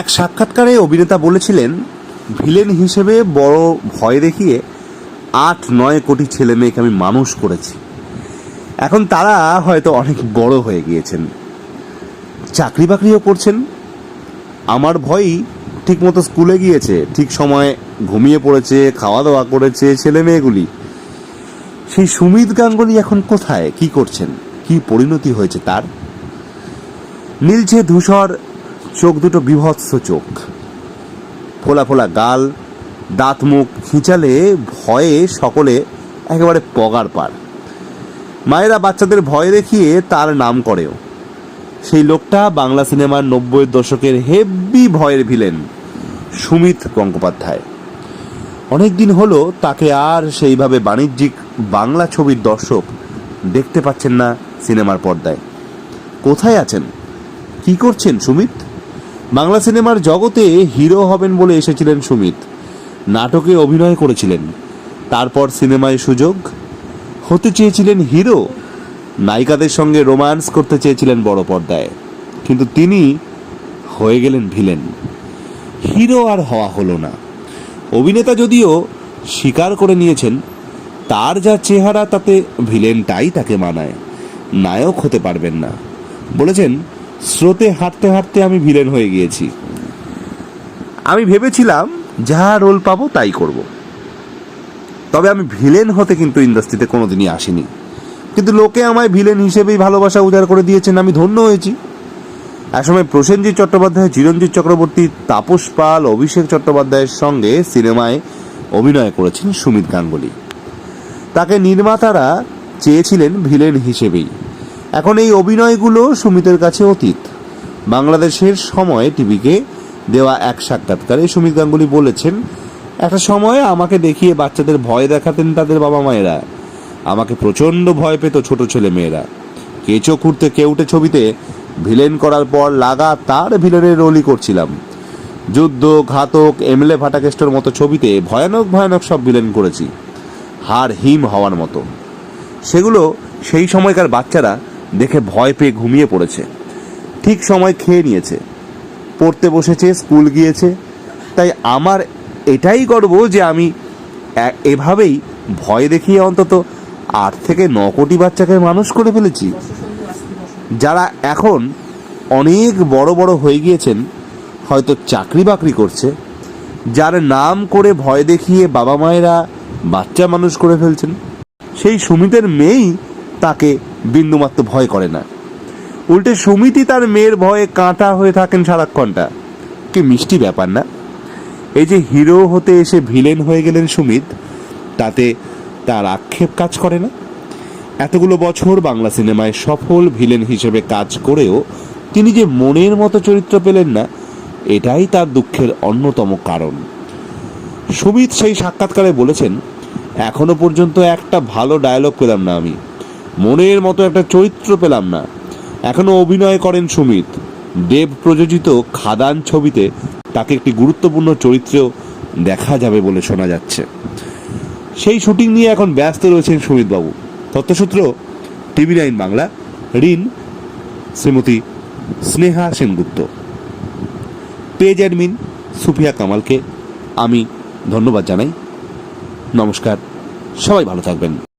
এক সাক্ষাৎকারে অভিনেতা বলেছিলেন, ভিলেন হিসেবে বড় ভয় দেখিয়ে আট নয় কোটি ছেলে মেয়েকে আমি মানুষ করেছি। এখন তারা হয়তো অনেক বড় হয়ে গিয়েছেন। চাকরি বাকরিও করছেন। আমার ভয়ই ঠিক মতো স্কুলে গিয়েছে, ঠিক সময়ে ঘুমিয়ে পড়েছে খাওয়া দাওয়া করেছে ছেলে মেয়েগুলি। সেই সুমিত গাঙ্গুলি এখন কোথায়, কি করছেন, কি পরিণতি হয়েছে তার? নীলছে ধূসর চোখ দুটো বিভৎস চোখ। ফোলা ফোলা গাল, দাঁত মুখ খিঁচালে ভয়ে সকলে একেবারে পগার পার। মায়েরা বাচ্চাদের ভয় দেখিয়ে তার নাম করেও। সেই লোকটা বাংলা সিনেমার নব্বই দশকের হেভি ভয়ের ভিলেন, সুমিত গঙ্গোপাধ্যায়। অনেকদিন হলো তাকে আর সেইভাবে বাণিজ্যিক বাংলা ছবির দর্শক দেখতে পাচ্ছেন না সিনেমার পর্দায়। কোথায় আছেন? কি করছেন সুমিত? বাংলা সিনেমার জগতে হিরো হবেন বলে এসেছিলেন সুমিত। নাটকে অভিনয় করেছিলেন। তারপর সিনেমায় সুযোগ হতে চেয়েছিলেন হিরো। নায়িকাদের সঙ্গে রোম্যান্স করতে চেয়েছিলেন বড় পর্দায়। কিন্তু তিনি হয়ে গেলেন ভিলেন। হিরো আর হওয়া হলো না। অভিনেতা যদিও স্বীকার করে নিয়েছেন, তার যা চেহারা তাতে ভিলেনটাই তাকে মানায়। নায়ক হতে পারবেন না। বলেছেন স্রোতে হাঁটতে হাঁটতে আমি ভিলেন হয়ে গিয়েছি। আমি ভেবেছিলাম যা রোল পাবো তাই করব। তবে আমি ভিলেন হতে কিন্তু ইন্ডাস্ট্রিতে কোনোদিনই আসিনি। কিন্তু লোকে আমায় ভিলেন হিসেবেই ভালোবাসা উজাড় করে দিয়েছেন, আমি ধন্য হয়েছি। একসময় প্রসেনজিৎ চট্টোপাধ্যায় চিরঞ্জিত চক্রবর্তী, তাপস পাল, অভিষেক চট্টোপাধ্যায়ের সঙ্গে সিনেমায় অভিনয় করেছেন সুমিত গাঙ্গুলি। তাকে নির্মাতারা চেয়েছিলেন ভিলেন হিসেবেই। এখন এই অভিনয়গুলো সুমিতের কাছে অতীত। বাংলাদেশের সময় টিভিকে দেওয়া এক সাক্ষাৎকারে সুমিত গাঙ্গুলি বলেছেন, একটা সময় আমাকে দেখিয়ে বাচ্চাদের ভয় দেখাতেন তাদের বাবা মায়েরা। আমাকে প্রচণ্ড ভয় পেত ছোট ছেলে মেয়েরা। কেঁচো খুঁড়তে কেউটে ছবিতে, ভিলেন করার পর লাগাতার ভিলেনের রোলই করছিলাম। যুদ্ধ, ঘাতক, এমএলএ ফাটাকেস্টর মতো ছবিতে ভয়ানক ভয়ানক সব ভিলেন করেছি। হার হিম হওয়ার মতো। সেগুলো সেই সময়কার বাচ্চারা দেখে ভয় পেয়ে ঘুমিয়ে পড়েছে। ঠিক সময় খেয়ে নিয়েছে। পড়তে বসেছে, স্কুল গিয়েছে। তাই আমার এটাই গর্ব যে আমি এভাবেই ভয় দেখিয়ে অন্তত আট থেকে ন কোটি বাচ্চাকে মানুষ করে ফেলেছি। যারা এখন অনেক বড় বড় হয়ে গিয়েছেন, হয়তো চাকরি বাকরি করছে, যার নাম করে ভয় দেখিয়ে বাবা মায়েরা বাচ্চা মানুষ করে ফেলছেন। সেই সুমিতের মেয়েই তাকে বিন্দুমাত্র ভয় করে না। উল্টে সুমিতই তার মেয়ের ভয়ে কাঁটা হয়ে থাকেন সারাক্ষণটা। কি মিষ্টি ব্যাপার না? এই যে হিরো হতে এসে ভিলেন হয়ে গেলেন সুমিত, তাতে তার আক্ষেপ কাজ করে না? এতগুলো বছর বাংলা সিনেমায় সফল ভিলেন হিসেবে কাজ করেও তিনি যে মনের মতো চরিত্র পেলেন না, এটাই তার দুঃখের অন্যতম কারণ। সুমিত সেই সাক্ষাৎকারে বলেছেন, এখনও পর্যন্ত একটা ভালো ডায়লগ পেলাম না আমি। মনের মতো একটা চরিত্র পেলাম না। এখনও অভিনয় করেন সুমিত। দেব প্রযোজিত খাদান ছবিতে তাকে একটি গুরুত্বপূর্ণ চরিত্রেও দেখা যাবে বলে শোনা যাচ্ছে। সেই শুটিং নিয়ে এখন ব্যস্ত রয়েছেন সুমিতবাবু। তথ্যসূত্র, টিভি নাইন বাংলা, ঋণ, শ্রীমতী স্নেহা সেনগুপ্ত। পেজ অ্যাডমিন সুফিয়া কামালকে আমি ধন্যবাদ জানাই। নমস্কার, সবাই ভালো থাকবেন।